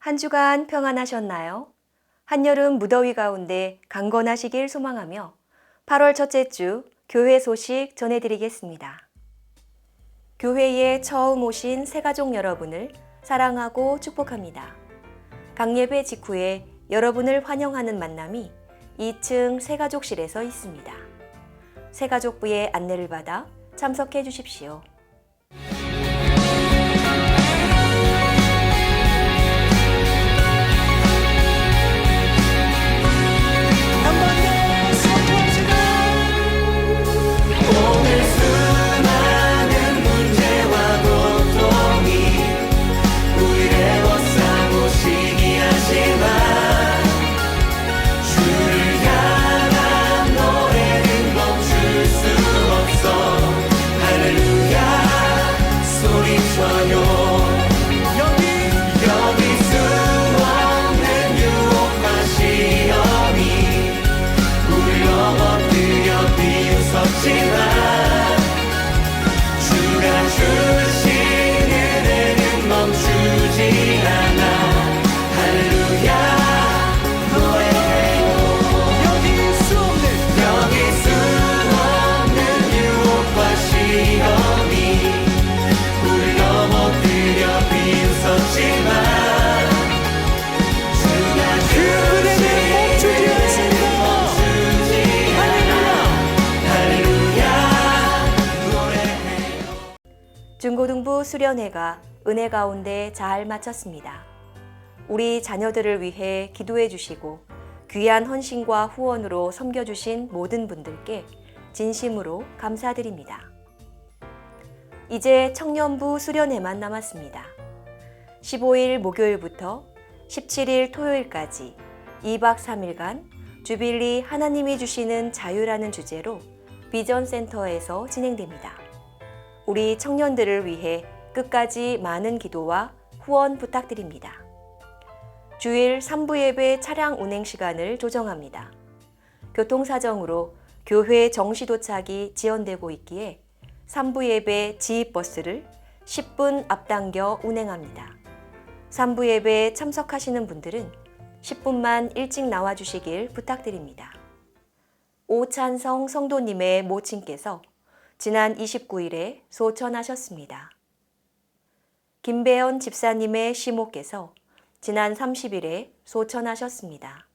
한 주간 평안하셨나요? 한여름 무더위 가운데 강건하시길 소망하며 8월 첫째 주 교회 소식 전해드리겠습니다. 교회에 처음 오신 새가족 여러분을 사랑하고 축복합니다. 강예배 직후에 여러분을 환영하는 만남이 2층 새가족실에서 있습니다. 새가족부의 안내를 받아 참석해 주십시오. 중고등부 수련회가 은혜 가운데 잘 마쳤습니다. 우리 자녀들을 위해 기도해 주시고 귀한 헌신과 후원으로 섬겨주신 모든 분들께 진심으로 감사드립니다. 이제 청년부 수련회만 남았습니다. 15일 목요일부터 17일 토요일까지 2박 3일간 주빌리 하나님이 주시는 자유라는 주제로 비전 센터에서 진행됩니다. 우리 청년들을 위해 끝까지 많은 기도와 후원 부탁드립니다. 주일 3부 예배 차량 운행 시간을 조정합니다. 교통사정으로 교회 정시 도착이 지연되고 있기에 3부 예배 지입버스를 10분 앞당겨 운행합니다. 3부 예배에 참석하시는 분들은 10분만 일찍 나와주시길 부탁드립니다. 오찬성 성도님의 모친께서 지난 29일에 소천하셨습니다. 김배연 집사님의 시모께서 지난 30일에 소천하셨습니다.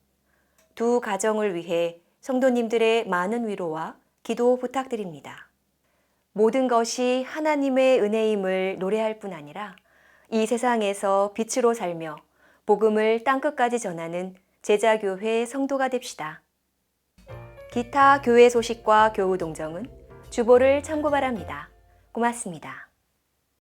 두 가정을 위해 성도님들의 많은 위로와 기도 부탁드립니다. 모든 것이 하나님의 은혜임을 노래할 뿐 아니라 이 세상에서 빛으로 살며 복음을 땅끝까지 전하는 제자교회 성도가 됩시다. 기타 교회 소식과 교우 동정은 주보를 참고 바랍니다. 고맙습니다.